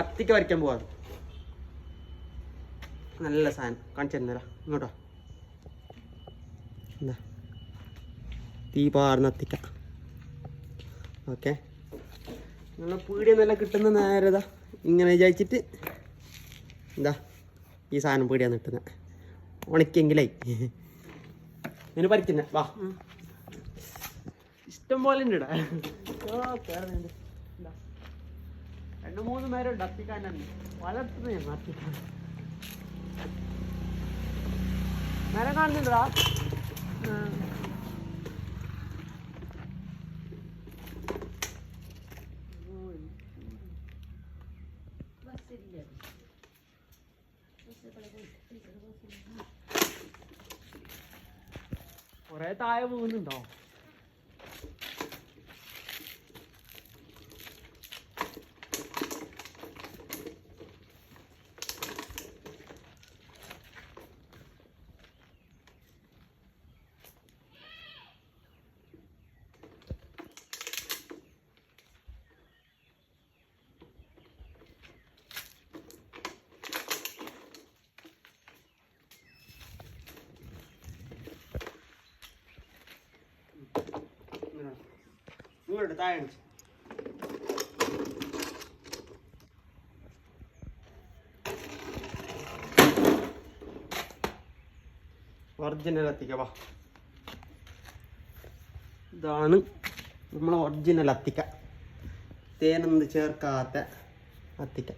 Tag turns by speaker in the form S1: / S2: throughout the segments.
S1: അത്തിക്ക വരയ്ക്കാൻ പോവാണ് നല്ല സാധനം. കാണിച്ചു തരുന്നല്ല ഇങ്ങോട്ടോ. എന്താ തീ പാർന്ന അത്തിക്ക. ഓക്കെ. നമ്മളെ പീടിയ നല്ല കിട്ടുന്ന നേരതാ ഇങ്ങനെ വിചാരിച്ചിട്ട് എന്താ ഈ സാധനം പീടിയാണ് കിട്ടുന്നത് ഉണക്കിയെങ്കിലേ. ഇങ്ങനെ പറിക്കുന്ന വാ. ഇഷ്ടം പോലെ ഉണ്ട് ഇടാ ഓ, കേറുന്നുണ്ട്. രണ്ട് മൂന്ന് നേരമുണ്ട് തന്നെ വളർത്തുന്ന ഞാൻ അത്തിക്കാൻ നേരം കാണുന്നുണ്ടോ? കൊറേ താഴെ പോകുന്നുണ്ടോ ഇങ്ങോട്ട് താഴെ ഒറിജിനൽ അത്തിക്ക വാ. ഇതാണ് നമ്മളെ ഒറിജിനൽ അത്തിക്ക. തേനൊന്നും ചേർക്കാത്ത അത്തിക്ക.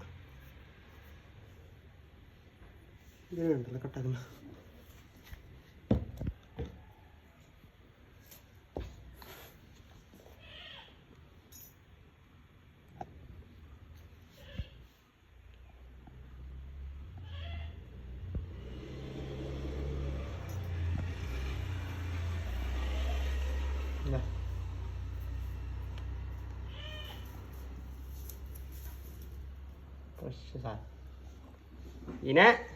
S1: ഇതിനുണ്ടല്ലോ കട്ടാക്കുന്ന പിന്നെ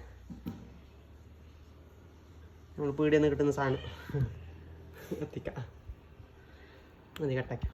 S1: നമ്മൾ പീടിയിൽ നിന്ന് കിട്ടുന്ന സാധനം. എത്തിക്കാം. മതി കട്ടാക്കാം.